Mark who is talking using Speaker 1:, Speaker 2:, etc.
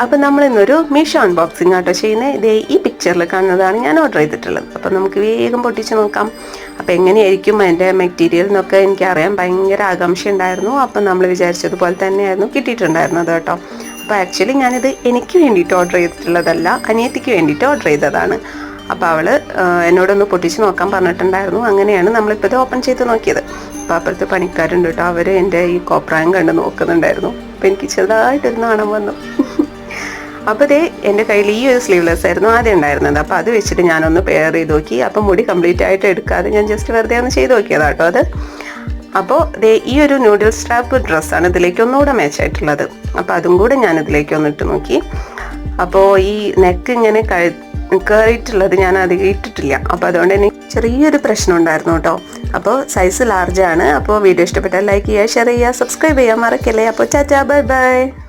Speaker 1: അപ്പം നമ്മൾ ഇന്നൊരു മീഷോ അൺബോക്സിംഗ് ആട്ടോ ചെയ്യുന്നത് ഇതേ ഈ പിക്ചറിൽ കാണുന്നതാണ് ഞാൻ ഓർഡർ ചെയ്തിട്ടുള്ളത്. അപ്പം നമുക്ക് വേഗം പൊട്ടിച്ച് നോക്കാം. അപ്പം എങ്ങനെയായിരിക്കും അതിന്റെ മെറ്റീരിയൽ എന്നൊക്കെ എനിക്കറിയാൻ ഭയങ്കര ആകാംക്ഷ ഉണ്ടായിരുന്നു അപ്പം നമ്മൾ വിചാരിച്ചതുപോലെ തന്നെയായിരുന്നു കിട്ടിയിട്ടുണ്ടായിരുന്നത് കേട്ടോ. അപ്പോൾ ആക്ച്വലി ഞാനിത് എനിക്ക് വേണ്ടിയിട്ട് ഓർഡർ ചെയ്തിട്ടുള്ളതല്ല അനിയത്തിക്ക് വേണ്ടിയിട്ട് ഓർഡർ ചെയ്തതാണ്. അപ്പോൾ അവൾ എന്നോടൊന്ന് പൊട്ടിച്ച് നോക്കാൻ പറഞ്ഞിട്ടുണ്ടായിരുന്നു. അങ്ങനെയാണ് നമ്മളിപ്പോൾ ഇത് ഓപ്പൺ ചെയ്ത് നോക്കിയത്. അപ്പോൾ അപ്പുറത്ത് പണിക്കാരുണ്ട് കേട്ടോ. അവർ എന്റെ ഈ കോപ്രായം കണ്ട് നോക്കുന്നുണ്ടായിരുന്നു. അപ്പോൾ എനിക്ക് ചെറുതായിട്ടൊരു നാണം വന്നു. അപ്പോൾ ഇതേ എന്റെ കയ്യിൽ ഈ ഒരു സ്ലീവ്ലെസ് ആയിരുന്നു ആദ്യം ഉണ്ടായിരുന്നത്. അപ്പോൾ അത് വെച്ചിട്ട് ഞാനൊന്ന് പെയർ ചെയ്ത് നോക്കി. അപ്പോൾ മുടി കംപ്ലീറ്റ് ആയിട്ട് എടുക്കാതെ ഞാൻ ജസ്റ്റ് വെറുതെ ഒന്ന് ചെയ്ത് നോക്കിയതാട്ടോ അത്. അപ്പോൾ ദേ ഈ ഒരു നൂഡിൽ സ്ട്രാപ്പ് ഡ്രസ്സാണ് ഇതിലേക്ക് ഒന്നുകൂടെ മാച്ച് ആയിട്ടുള്ളത്. അപ്പോൾ അതും കൂടെ ഞാൻ ഇതിലേക്ക് ഒന്ന് ഇട്ട് നോക്കി. അപ്പോൾ ഈ നെക്ക് ഇങ്ങനെ കയറിയിട്ടുള്ളത് ഞാൻ അധികം ഇട്ടിട്ടില്ല. അപ്പോൾ അതുകൊണ്ട് എനിക്ക് ചെറിയൊരു പ്രശ്നം ഉണ്ടായിരുന്നു കേട്ടോ. അപ്പോൾ സൈസ് ലാർജ് ആണ്. അപ്പോൾ വീഡിയോ ഇഷ്ടപ്പെട്ടാൽ ലൈക്ക് ചെയ്യുക ഷെയർ ചെയ്യുക സബ്സ്ക്രൈബ് ചെയ്യാൻ മറക്കല്ലേ. അപ്പോൾ ചാറ്റാ ബൈ ബൈ